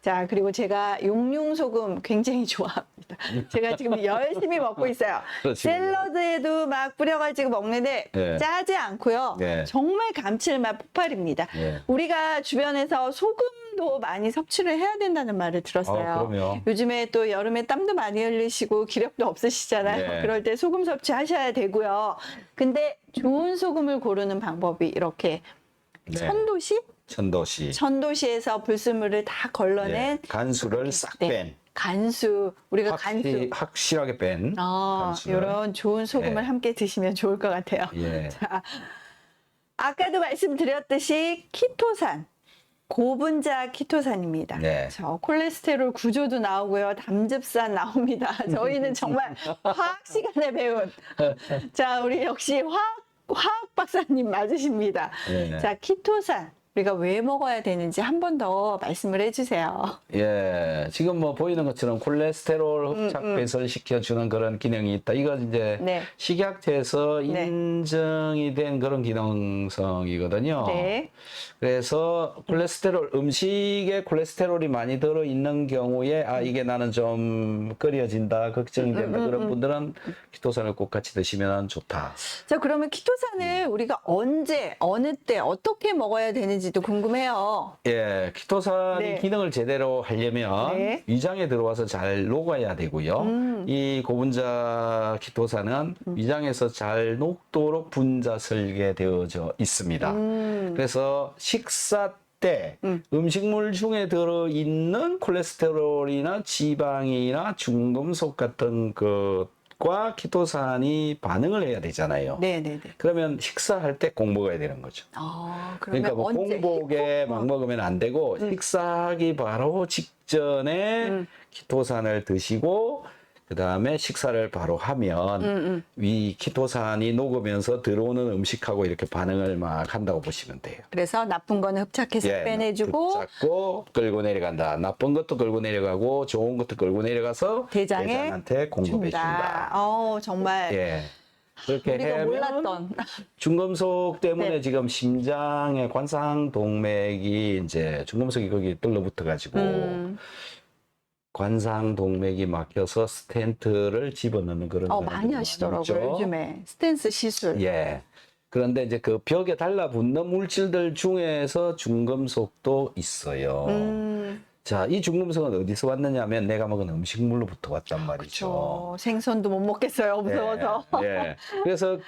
자, 그리고 제가 용융 소금 굉장히 좋아합니다. 제가 지금 열심히 먹고 있어요. 샐러드에도 막 뿌려가지고 먹는데 네. 짜지 않고요. 네. 정말 감칠맛 폭발입니다. 네. 우리가 주변에서 소금도 많이 섭취를 해야 된다는 말을 들었어요. 아, 그럼요. 요즘에 또 여름에 땀도 많이 흘리시고 기력도 없으시잖아요. 네. 그럴 때 소금 섭취하셔야 되고요. 근데 좋은 소금을 고르는 방법이 이렇게 네. 천도시? 천도시. 천도시에서 불순물을 다 걸러낸 예, 간수를 싹 네. 뺀. 간수. 우리가 간수. 확실하게 뺀. 아, 간수를. 이런 좋은 소금을 네. 함께 드시면 좋을 것 같아요. 예. 자, 아까도 말씀드렸듯이 키토산. 고분자 키토산입니다. 네. 저 콜레스테롤 구조도 나오고요. 담즙산 나옵니다. 저희는 정말 화학 시간에 배운 자, 우리 역시 화학 화학 박사님 맞으십니다. 네. 자, 키토산 우리가 왜 먹어야 되는지 한 번 더 말씀을 해 주세요. 예, 지금 뭐 보이는 것처럼 콜레스테롤 흡착 배설 시켜주는 그런 기능이 있다. 이건 이제 네. 식약처에서 네. 인정이 된 그런 기능성이거든요. 네. 그래서 콜레스테롤 음식에 콜레스테롤이 많이 들어 있는 경우에 아 이게 나는 좀 끓여진다 걱정이 된다 그런 분들은 키토산을 꼭 같이 드시면 좋다. 자, 그러면 키토산을 우리가 언제, 어느 때, 어떻게 먹어야 되는지 도 궁금해요. 예, 키토산이 네. 기능을 제대로 하려면 네. 위장에 들어와서 잘 녹아야 되고요. 음. 이 고분자 키토산은 위장에서 잘 녹도록 분자 설계되어져 있습니다. 음. 그래서 식사 때 음. 음식물 중에 들어있는 콜레스테롤이나 지방이나 중금속 같은 것 과 키토산이 반응을 해야 되잖아요. 네네네. 그러면 식사할 때꼭 먹어야 되는 거죠. 아, 그러니까 뭐? 공복에 막 먹으면 안 되고 식사하기 바로 직전에 음. 키토산을 드시고 그 다음에 식사를 바로 하면 음, 음. 이 키토산이 녹으면서 들어오는 음식하고 이렇게 반응을 막 한다고 보시면 돼요. 그래서 나쁜 거는 흡착해서 빼내주고 붙잡고 끌고 내려간다. 나쁜 것도 끌고 내려가고 좋은 것도 끌고 내려가서 대장에 대장한테 공급해 준다. 어, 정말 예. 그렇게 우리가 몰랐던. 중금속 때문에 네. 지금 심장의 관상 동맥이 이제 중금속이 거기 들러붙어 가지고 음. 관상 동맥이 막혀서 스텐트를 집어넣는 그런 어, 많이 하시더라고요. 요즘에. 스탠스 시술. 예. 그런데 이제 그 벽에 달라붙는 물질들 중에서 중금속도 있어요. 음, 자, 이 중금속은 어디서 왔느냐면 내가 먹은 음식물로부터 왔단 말이죠. 저 생선도 못 먹겠어요, 무서워서. 예, 예. 그래서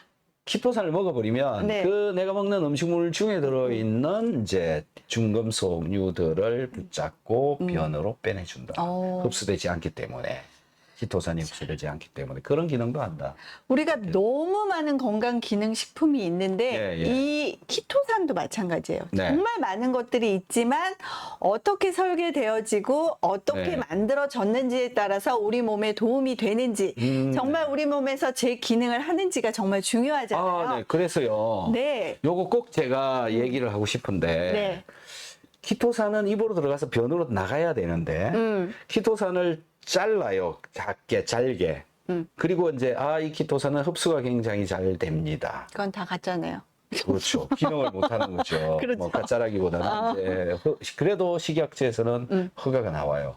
키토산을 먹어버리면 네. 그 내가 먹는 음식물 중에 들어있는 이제 중금속류들을 붙잡고 변으로 빼내준다. 음. 어. 흡수되지 않기 때문에 키토산이 흡수되지 않기 때문에 그런 기능도 한다. 우리가 너무 많은 건강 기능 식품이 있는데 예, 예. 이 키토산도 마찬가지예요. 네. 정말 많은 것들이 있지만 어떻게 설계되어지고 어떻게 네. 만들어졌는지에 따라서 우리 몸에 도움이 되는지 음, 정말 우리 몸에서 제 기능을 하는지가 정말 중요하잖아요. 아, 네. 그래서요. 네. 요거 꼭 제가 얘기를 하고 싶은데 네. 키토산은 입으로 들어가서 변으로 나가야 되는데 음. 키토산을 잘라요. 작게 잘게. 음. 그리고 이제 아 이 키토산은 흡수가 굉장히 잘 됩니다. 그건 다 가짜네요. 그렇죠. 기능을 못 하는 거죠. 그렇죠. 뭐 가짜라기보다는 이제 허- 그래도 식약처에서는 음. 허가가 나와요.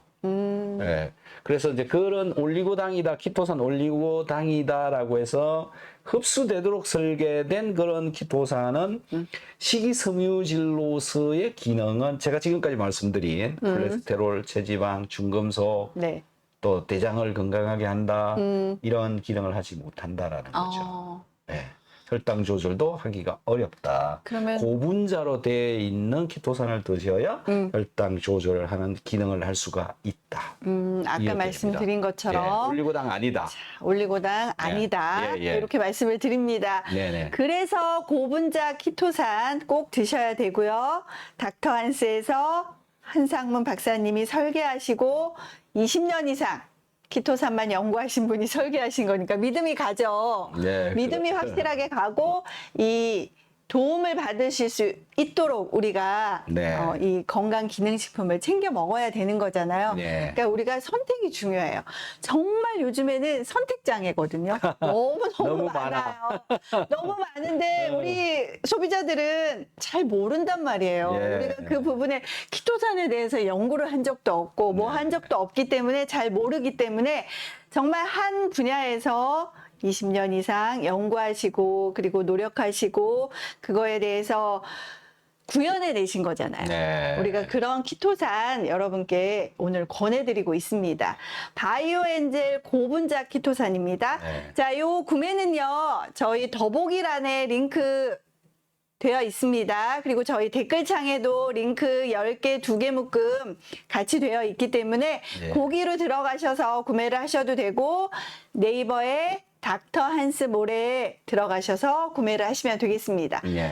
음. 예. 그래서 이제 그런 올리고당이다, 키토산 올리고당이다라고 해서 흡수되도록 설계된 그런 키토산은 음. 식이섬유질로서의 기능은 제가 지금까지 말씀드린 음. 콜레스테롤, 체지방, 중금속, 네. 또 대장을 건강하게 한다 음. 이런 기능을 하지 못한다라는 거죠. 어. 예. 혈당 조절도 하기가 어렵다. 그러면 고분자로 되어 있는 키토산을 드셔야 음. 혈당 조절을 하는 기능을 할 수가 있다. 음, 아까 이해됩니다. 말씀드린 예, 것처럼 올리고당 아니다. 올리고당 아니다. 예, 예. 이렇게 말씀을 드립니다. 네네. 그래서 고분자 키토산 꼭 드셔야 되고요. 닥터 한스에서 한상문 박사님이 설계하시고 20년 이상 키토산만 연구하신 분이 설계하신 거니까 믿음이 가죠. 네, 믿음이 그렇죠. 확실하게 가고 이 도움을 받으실 수 있도록 우리가 네. 어, 이 건강 기능식품을 챙겨 먹어야 되는 거잖아요. 네. 그러니까 우리가 선택이 중요해요. 정말 요즘에는 선택 장애거든요. 너무 너무, 너무 많아요. 너무 많은데 우리 소비자들은 잘 모른단 말이에요. 예. 우리가 그 부분에 키토산에 대해서 연구를 한 적도 없고 뭐 네. 한 적도 없기 때문에 잘 모르기 때문에 정말 한 분야에서 20년 이상 연구하시고 그리고 노력하시고 그거에 대해서 구현해 내신 거잖아요. 네. 우리가 그런 키토산 여러분께 오늘 권해드리고 있습니다. 바이오엔젤 고분자 키토산입니다. 네. 자, 요 구매는요, 저희 더보기란에 링크 되어 있습니다. 그리고 저희 댓글창에도 링크 10개, 2개 묶음 같이 되어 있기 때문에 예. 거기로 들어가셔서 구매를 하셔도 되고 네이버에 닥터 한스 모레에 들어가셔서 구매를 하시면 되겠습니다. 예.